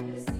Thank.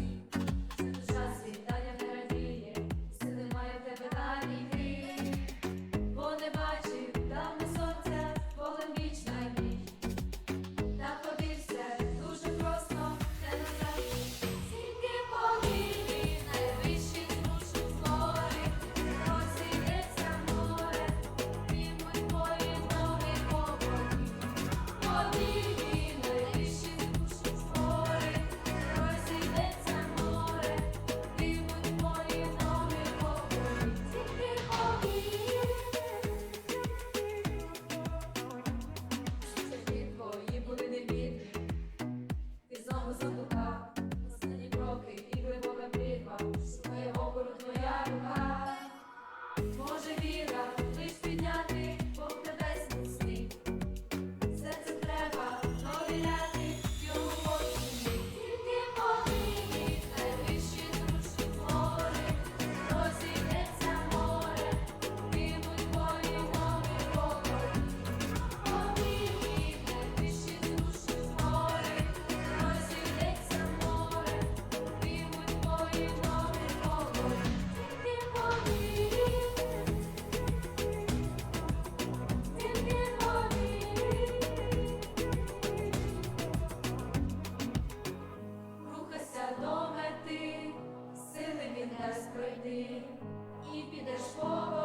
нас пройти і підеш по.